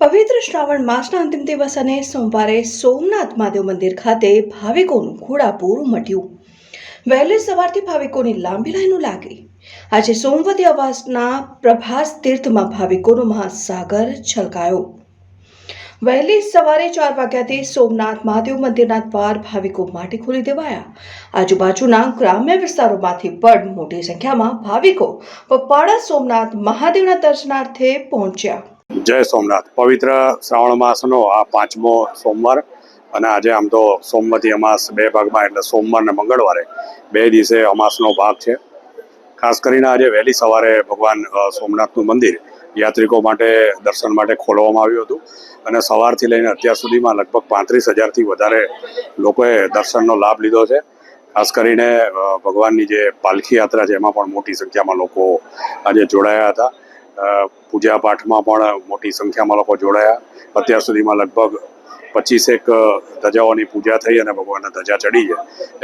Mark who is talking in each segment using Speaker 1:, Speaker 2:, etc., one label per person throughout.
Speaker 1: પવિત્ર શ્રાવણ માસના અંતિમ દિવસ અને સોમવારે સોમનાથ મહાદેવ મંદિર ખાતે ભાવિકોનું ઘોડાપૂર ઉમટ્યું. વહેલી સવારથી ભાવિકોની લાંબી લાઈનો લાગી. આજે સોમવતી અવાસના પ્રભાસ તીર્થમાં ભાવિકોનો મહાસાગર છલકાયો. વહેલી સવારે ચાર વાગ્યાથી સોમનાથ મહાદેવ મંદિરના દ્વાર ભાવિકો માટે ખોલી દેવાયા. આજુબાજુના ગ્રામ્ય વિસ્તારોમાંથી પણ મોટી સંખ્યામાં ભાવિકો પગપાળા સોમનાથ મહાદેવના દર્શનાર્થે પહોંચ્યા.
Speaker 2: જય સોમનાથ. પવિત્ર શ્રાવણ માસનો આ પાંચમો સોમવાર અને આજે આમ તો સોમવતી અમાસ બે ભાગમાં એટલે સોમવાર ને મંગળવારે બે દિવસે અમાસનો ભાગ છે. ખાસ કરીને આજે વહેલી સવારે ભગવાન સોમનાથનું મંદિર યાત્રિકો માટે દર્શન માટે ખોલવામાં આવ્યું હતું અને સવારથી લઈને અત્યાર સુધીમાં લગભગ પાંત્રીસ હજારથી વધારે લોકોએ દર્શનનો લાભ લીધો છે. ખાસ કરીને ભગવાનની જે પાલખી યાત્રા છે, એમાં પણ મોટી સંખ્યામાં લોકો આજે જોડાયા હતા. પૂજા પાઠમાં પણ મોટી સંખ્યામાં લોકો જોડાયા. અત્યાર સુધીમાં લગભગ પચીસેક ધજાઓની પૂજા થઈ અને ભગવાનના ધજા ચડી છે.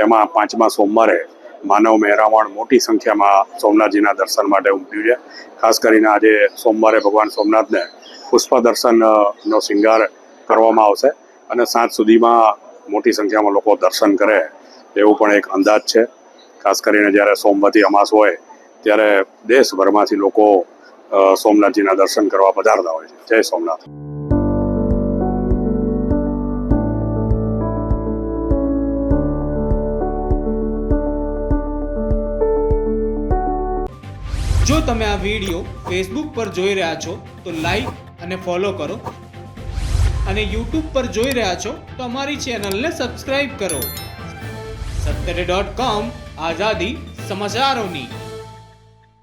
Speaker 2: એમાં પાંચમા સોમવારે માનવ મહેરામણ મોટી સંખ્યામાં સોમનાથજીના દર્શન માટે ઉમટ્યું છે. ખાસ કરીને આજે સોમવારે ભગવાન સોમનાથને પુષ્પ દર્શનનો શિંગાર કરવામાં આવશે અને સાંજ સુધીમાં મોટી સંખ્યામાં લોકો દર્શન કરે એવું પણ એક અંદાજ છે. ખાસ કરીને જ્યારે સોમવતી અમાસ હોય, ત્યારે દેશભરમાંથી લોકો સોમનાથજીના દર્શન કરવા પધારતા હોય છે. જય સોમનાથ.
Speaker 3: જો તમે આ વીડિયો ફેસબુક પર જોઈ રહ્યા છો, તો લાઈક અને ફોલો કરો. અને યુટ્યુબ પર જોઈ રહ્યા છો, તો અમારી ચેનલને સબસ્ક્રાઈબ કરો. સત્તરે ડોટ કોમ આઝાદી સમાચારોની.